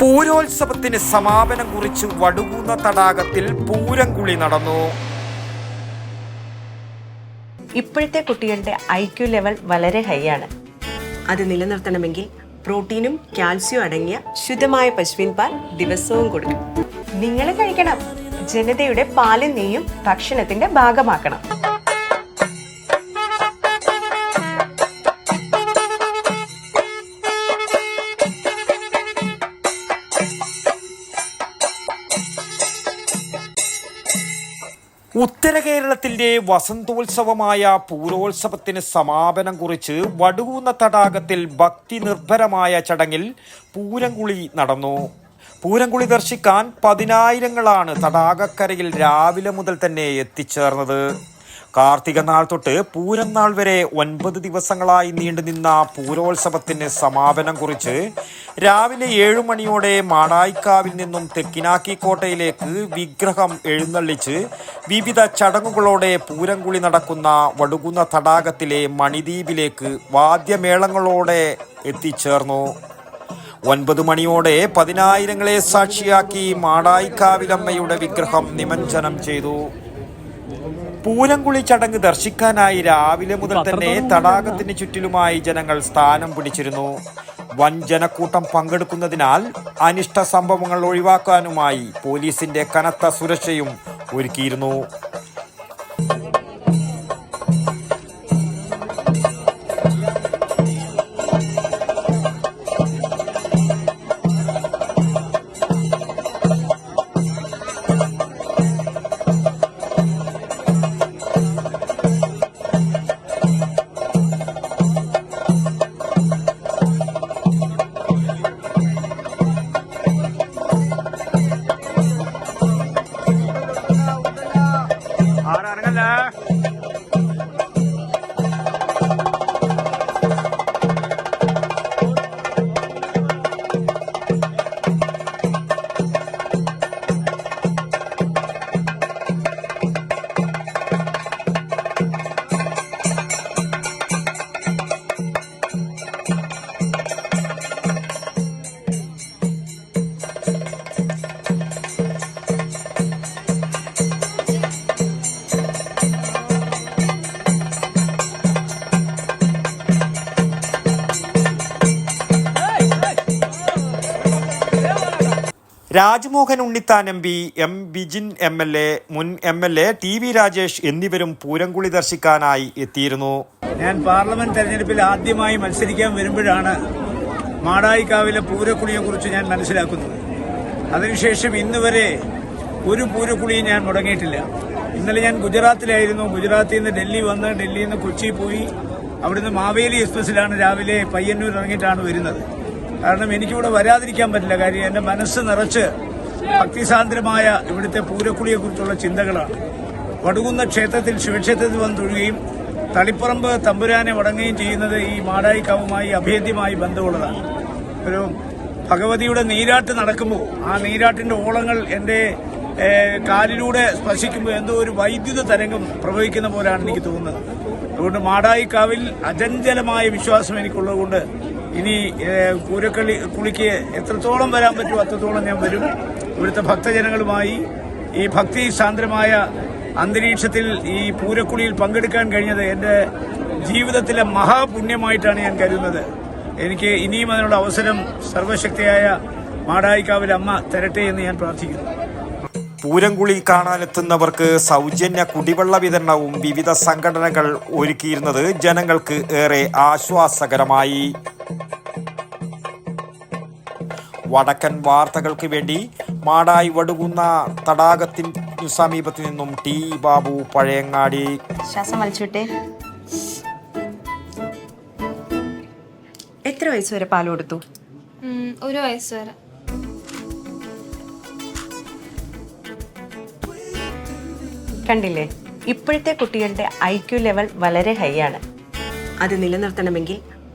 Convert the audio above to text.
പൂരോത്സവത്തിന് സമാപനം കുറിച്ച് വടുകൂന്ന തടാകത്തിൽ പൂരംകുളി നടന്നു. ഇപ്പോഴത്തെ കുട്ടികളുടെ ഐ ക്യു ലെവൽ വളരെ ഹൈ ആണ്. അത് നിലനിർത്തണമെങ്കിൽ പ്രോട്ടീനും കാൽസ്യവും അടങ്ങിയ ശുദ്ധമായ പശുവിൻ പാൽ ദിവസവും കൊടുക്കും നിങ്ങൾ കഴിക്കണം. ജനതയുടെ പാലും നെയ്യും ഭക്ഷണത്തിന്റെ ഭാഗമാക്കണം. ഉത്തര കേരളത്തിന്റെ വസന്തോത്സവമായ പൂരോത്സവത്തിന് സമാപനം കുറിച്ച് വടുകൂന്ന തടാകത്തിൽ ഭക്തി നിർഭരമായ ചടങ്ങിൽ പൂരംകുളി നടന്നു. പൂരംകുളി ദർശിക്കാൻ പതിനായിരങ്ങളാണ് തടാകക്കരയിൽ രാവിലെ മുതൽ തന്നെ എത്തിച്ചേർന്നത്. കാർത്തിക നാൾ തൊട്ട് പൂരം നാൾ വരെ ഒൻപത് ദിവസങ്ങളായി നീണ്ടുനിന്ന പൂരോത്സവത്തിന് സമാപനം കുറിച്ച് രാവിലെ ഏഴു മണിയോടെ മാടായിക്കാവിൽ നിന്നും തെക്കിനാക്കി കോട്ടയിലേക്ക് വിഗ്രഹം എഴുന്നള്ളിച്ച് വിവിധ ചടങ്ങുകളോടെ പൂരംകുളി നടക്കുന്ന വടുകുന്ന തടാകത്തിലെ മണിദ്വീപിലേക്ക് വാദ്യമേളങ്ങളോടെ എത്തിച്ചേർന്നു. ഒൻപത് മണിയോടെ പതിനായിരങ്ങളെ സാക്ഷിയാക്കി മാടായിക്കാവിലമ്മയുടെ വിഗ്രഹം നിമഞ്ജനം ചെയ്തു. പൂരംകുളി ചടങ്ങ് ദർശിക്കാനായി രാവിലെ മുതൽ തന്നെ തടാകത്തിന് ചുറ്റിലുമായി ജനങ്ങൾ സ്ഥാനം പിടിച്ചിരുന്നു. വൻ ജനക്കൂട്ടം പങ്കെടുക്കുന്നതിനാൽ അനിഷ്ട സംഭവങ്ങൾ ഒഴിവാക്കാനുമായി പോലീസിന്റെ കനത്ത സുരക്ഷയും ഒരുക്കിയിരുന്നു. Rajmohan Unnithan M P M Bijin M L A മുൻ M L A T V Rajesh എന്നിവരും പൂരംകുളി ദർശിക്കാനായി എത്തിയിരുന്നു. ഞാൻ പാർലമെന്റ് തെരഞ്ഞെടുപ്പിൽ ആദ്യമായി മത്സരിക്കാൻ വരുമ്പോഴാണ് മാടായിക്കാവിലെ പൂരക്കുളിയെ കുറിച്ച് ഞാൻ മനസ്സിലാക്കുന്നത്. അതിനുശേഷം ഇന്ന് വരെ ഒരു പൂരക്കുളിയും ഞാൻ മുടങ്ങിയിട്ടില്ല. ഇന്നലെ ഞാൻ ഗുജറാത്തിലായിരുന്നു. ഗുജറാത്തിൽ നിന്ന് ഡൽഹി വന്ന് ഡൽഹിയിൽ നിന്ന് കൊച്ചി പോയി. അവിടുന്ന് മാവേലി എക്സ്പ്രസിലാണ് രാവിലെ പയ്യന്നൂർ ഇറങ്ങിയിട്ടാണ് വരുന്നത്. കാരണം എനിക്കിവിടെ വരാതിരിക്കാൻ പറ്റില്ല. കാര്യം എന്റെ മനസ്സ് നിറച്ച് ഭക്തിസാന്ദ്രമായ ഇവിടുത്തെ പൂരക്കുളിയെക്കുറിച്ചുള്ള ചിന്തകളാണ്. വടുകുന്ന ക്ഷേത്രത്തിൽ ശിവക്ഷേത്രത്തിൽ വന്ന് തൊഴുകയും തളിപ്പറമ്പ് തമ്പുരാനെ വടങ്ങുകയും ചെയ്യുന്നത് ഈ മാടായിക്കാവുമായി അഭേദ്യമായി ബന്ധമുള്ളതാണ്. ഒരു ഭഗവതിയുടെ നീരാട്ട് നടക്കുമ്പോൾ ആ നീരാട്ടിന്റെ ഓളങ്ങൾ എന്റെ കാലിലൂടെ സ്പർശിക്കുമ്പോൾ എന്തോ ഒരു വൈദ്യുത തരംഗം പ്രവഹിക്കുന്ന പോലെയാണ് എനിക്ക് തോന്നുന്നത്. അതുകൊണ്ട് മാടായിക്കാവിൽ അചഞ്ചലമായ വിശ്വാസം എനിക്കുള്ളതുകൊണ്ട് ഇനി പൂരക്കളി കുളിക്ക് എത്രത്തോളം വരാൻ പറ്റുമോ അത്രത്തോളം ഞാൻ വരും. ഇവിടുത്തെ ഭക്തജനങ്ങളുമായി ഈ ഭക്തി സാന്ദ്രമായ അന്തരീക്ഷത്തിൽ ഈ പൂരക്കുളിയിൽ പങ്കെടുക്കാൻ കഴിഞ്ഞത് എന്റെ ജീവിതത്തിലെ മഹാപുണ്യമായിട്ടാണ് ഞാൻ കരുതുന്നത്. എനിക്ക് ഇനിയും അതിനുള്ള അവസരം സർവശക്തിയായ മാടായിക്കാവിൽ അമ്മ തരട്ടെ എന്ന് ഞാൻ പ്രാർത്ഥിക്കുന്നു. പൂരംകുളി കാണാനെത്തുന്നവർക്ക് സൗജന്യ കുടിവെള്ള വിതരണവും വിവിധ സംഘടനകൾ ഒരുക്കിയിരുന്നത് ജനങ്ങൾക്ക് ഏറെ ആശ്വാസകരമായി. വടക്കൻ വാർത്തകൾക്ക് വേണ്ടി മാടായി വടുകുന്ന തടാകത്തിനു സമീപത്തു നിന്നും ടി ബാബു പഴയങ്ങാടി. ശ്വാസം വലിച്ചുവിട്ടെ എത്ര വയസ്സ് വരെ പാൽ കൊടുത്തു? ഒരു വയസ്സ് വരെ. കണ്ടില്ലേ? ഇപ്പോഴത്തെ കുട്ടികളുടെ ഐ ക്യു ലെവൽ വളരെ ഹൈ ആണ്. അത് നിലനിർത്തണമെങ്കിൽ